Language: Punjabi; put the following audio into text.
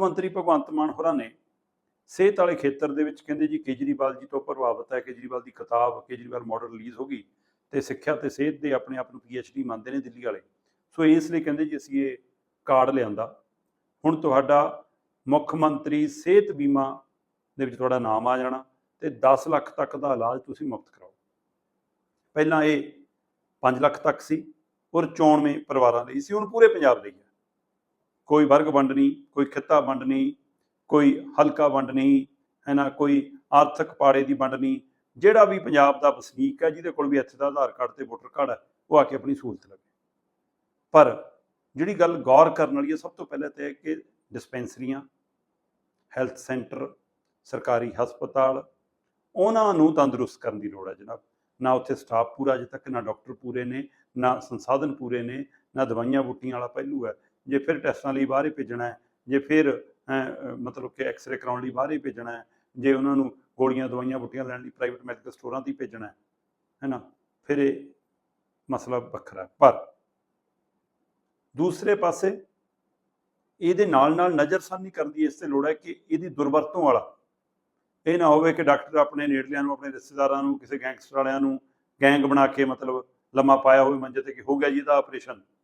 ਮੰਤਰੀ ਭਗਵੰਤ ਮਾਨ ਹੋਰਾਂ ਨੇ ਸਿਹਤ ਵਾਲੇ ਖੇਤਰ ਦੇ ਵਿੱਚ ਕਹਿੰਦੇ ਜੀ ਕੇਜਰੀਵਾਲ ਜੀ ਤੋਂ ਪ੍ਰਭਾਵਿਤ ਹੈ, ਕੇਜਰੀਵਾਲ ਦੀ ਕਿਤਾਬ ਕੇਜਰੀਵਾਲ ਮਾਡਲ ਰਿਲੀਜ਼ ਹੋ ਗਈ ਤੇ ਸਿੱਖਿਆ ਤੇ ਸਿਹਤ ਦੇ ਆਪਣੇ ਆਪ ਨੂੰ ਡੀ ਮੰਨਦੇ ਨੇ ਦਿੱਲੀ ਵਾਲੇ। ਸੋ ਇਸ ਲਈ ਕਹਿੰਦੇ ਜੀ ਅਸੀਂ ਇਹ ਕਾਰਡ ਲਿਆਂਦਾ। ਹੁਣ ਤੁਹਾਡਾ ਮੁੱਖ ਮੰਤਰੀ ਸਿਹਤ ਬੀਮਾ ਦੇ ਵਿੱਚ ਤੁਹਾਡਾ ਨਾਮ ਆ ਜਾਣਾ ਤੇ 10 ਲੱਖ ਤੱਕ ਦਾ ਇਲਾਜ ਤੁਸੀਂ ਮੁਫਤ ਕਰਾਓ। ਪਹਿਲਾਂ ਇਹ 5 ਲੱਖ ਤੱਕ ਸੀ, ਔਰ 94 ਪਰਿਵਾਰਾਂ ਲਈ ਸੀ, ਹੁਣ ਪੂਰੇ ਪੰਜਾਬ ਲਈ ਹੈ। ਕੋਈ ਵਰਗ ਵੰਡ ਨਹੀਂ, ਕੋਈ ਖਿੱਤਾ ਵੰਡ ਨਹੀਂ, ਕੋਈ ਹਲਕਾ ਵੰਡ ਨਹੀਂ, ਹੈ ਨਾ, ਕੋਈ ਆਰਥਿਕ ਪਾੜੇ ਦੀ ਵੰਡ ਨਹੀਂ। ਜਿਹੜਾ ਵੀ ਪੰਜਾਬ ਦਾ ਵਸਨੀਕ ਹੈ, ਜਿਹਦੇ ਕੋਲ ਵੀ ਇੱਥੇ ਦਾ ਆਧਾਰ ਕਾਰਡ ਤੇ ਵੋਟਰ ਕਾਰਡ ਹੈ, ਉਹ ਆ ਕੇ ਆਪਣੀ ਸਹੂਲਤ ਲਵੇ। ਪਰ ਜਿਹੜੀ ਗੱਲ ਗੌਰ ਕਰਨ ਵਾਲੀ ਹੈ, ਸਭ ਤੋਂ ਪਹਿਲਾਂ ਤਾਂ ਹੈ ਕਿ ਡਿਸਪੈਂਸਰੀਆਂ, ਹੈਲਥ ਸੈਂਟਰ, ਸਰਕਾਰੀ ਹਸਪਤਾਲ, ਉਹਨਾਂ ਨੂੰ ਤੰਦਰੁਸਤ ਕਰਨ ਦੀ ਲੋੜ ਹੈ ਜਨਾਬ। ਨਾ ਉੱਥੇ ਸਟਾਫ ਪੂਰਾ ਅਜੇ ਤੱਕ, ਨਾ ਡਾਕਟਰ ਪੂਰੇ ਨੇ, ਨਾ ਸੰਸਾਧਨ ਪੂਰੇ ਨੇ, ਨਾ ਦਵਾਈਆਂ ਬੂਟੀਆਂ ਵਾਲਾ ਪਹਿਲੂ ਹੈ। ਜੇ ਫਿਰ ਟੈਸਟਾਂ ਲਈ ਬਾਹਰ ਹੀ ਭੇਜਣਾ ਹੈ, ਜੇ ਫਿਰ ਮਤਲਬ ਕਿ ਐਕਸ-ਰੇ ਕਰਾਉਣ ਲਈ ਬਾਹਰ ਹੀ ਭੇਜਣਾ ਹੈ, ਜੇ ਉਹਨਾਂ ਨੂੰ ਗੋਲੀਆਂ, ਦਵਾਈਆਂ, ਬੂਟੀਆਂ ਲੈਣ ਲਈ ਪ੍ਰਾਈਵੇਟ ਮੈਡੀਕਲ ਸਟੋਰਾਂ ਤੇ ਭੇਜਣਾ ਹੈ, ਹੈਨਾ? ਫਿਰ ਇਹ ਮਸਲਾ ਵੱਖਰਾ ਪਰ ਦੂਸਰੇ ਪਾਸੇ ਇਹਦੇ ਨਾਲ ਨਾਲ ਨਜ਼ਰਸਾਨੀ ਕਰਨ ਦੀ ਇਸ ਤੇ ਲੋੜ ਹੈ ਕਿ ਇਹਦੀ ਦੁਰਵਰਤੋਂ ਵਾਲਾ, ਇਹ ਨਾ ਹੋਵੇ ਕਿ ਡਾਕਟਰ ਆਪਣੇ ਨੇੜਲਿਆਂ ਨੂੰ, ਆਪਣੇ ਰਿਸ਼ਤੇਦਾਰਾਂ ਨੂੰ, ਕਿਸੇ ਗੈਂਗਸਟਰ ਵਾਲਿਆਂ ਨੂੰ ਗੈਂਗ ਬਣਾ ਕੇ ਮਤਲਬ ਲੰਮਾ ਪਾਇਆ ਹੋਵੇ ਮੰਜੇ ਤੇ ਕਿ ਹੋ ਗਿਆ ਜੀ ਇਹਦਾ ਆਪਰੇਸ਼ਨ